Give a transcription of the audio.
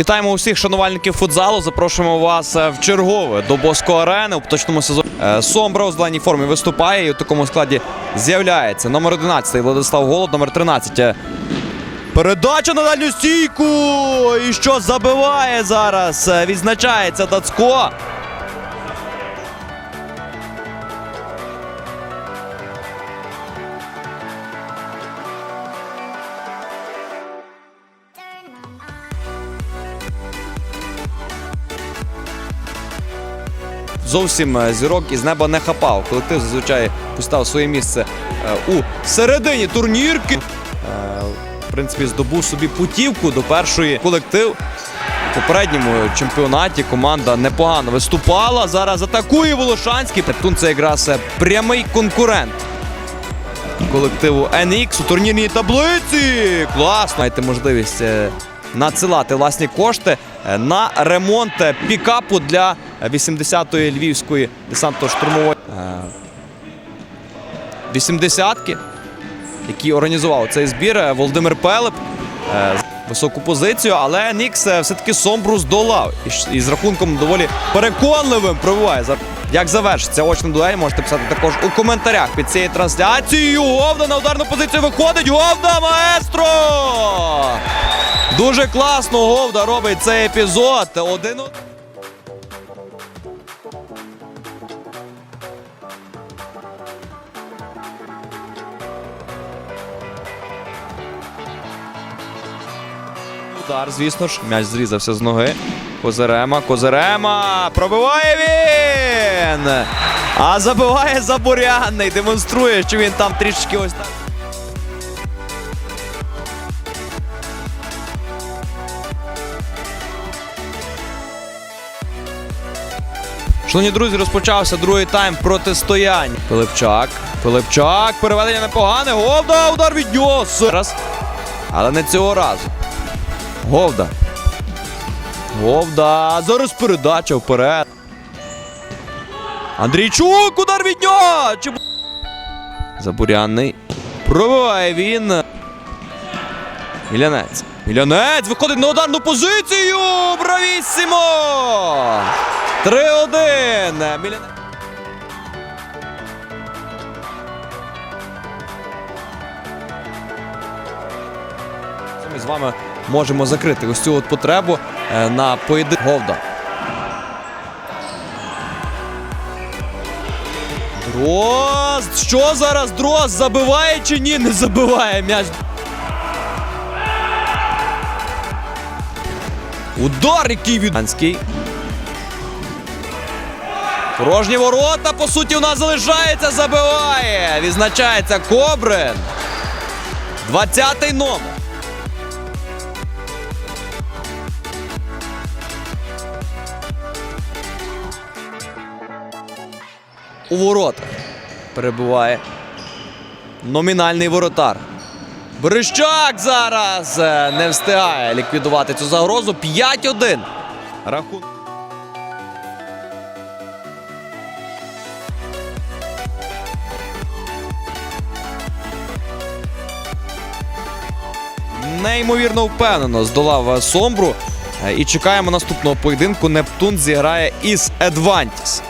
Вітаємо усіх шанувальників футзалу. Запрошуємо вас е, в чергове до Боско Арени у поточному сезоні. Е, Сомбра у зеленій формі виступає і у такому складі з'являється. Номер 11 Владислав Голод, номер 13 е, Передача на дальню стійку! І що забиває зараз? Відзначається Дацько. Зовсім е, зірок із неба не хапав. Колектив зазвичай постав своє місце е, у середині турнірки. Е, В принципі, здобув собі путівку до першої колектив. У попередньому чемпіонаті команда непогано виступала. Зараз атакує Волошанський. Нептун це якраз прямий конкурент колективу NX у турнірній таблиці. Класно! Маєте можливість надсилати власні кошти е, на ремонт е, пікапу для 80-ї львівської десантно-штурмової е, 80-ки, який організував цей збір е, Володимир Пелеп. Е, Високу позицію, але Нікс е, все-таки Сомбру здолав. І з рахунком доволі переконливим пробиває. Як завершиться очна дуель, можете писати також у коментарях під цією трансляцією. Говда на ударну позицію виходить. Говда маестро! Дуже класно Говда робить цей епізод. Один. Удар, звісно ж. М'яч зрізався з ноги. Козирема, Козирема. Пробиває він! А забиває Забурянний. Демонструє, що він там трішки ось так. Шановні друзі, розпочався другий тайм протистоянь. Пилипчак. Пилипчак. Переведення непогане. Говда, удар від нього. Раз. Але не цього разу. Говда. Говда. Зараз передача вперед. Андрійчук, удар від нього! Чи... Забурянний. Пробиває він. Мілянець. Мілянець виходить на ударну позицію. Бравіссімо! 3-1. Мілянець. Ми з вами можемо закрити ось цю от потребу е, на поєдинок. Говда. Дрозд! Що зараз Дрозд? Забиває чи ні? Не забиває м'яч. Удар, який від... Анський. Порожні ворота, по суті, у нас залишається, забиває. Відзначається Кобрин. 20-й номер. у воротах перебуває номінальний воротар. Берещак зараз е, не встигає ліквідувати цю загрозу. 5-1. Рахунок. Неймовірно впевнено здолав Сомбру. Е, І чекаємо наступного поєдинку. Нептун зіграє із Едвантіс.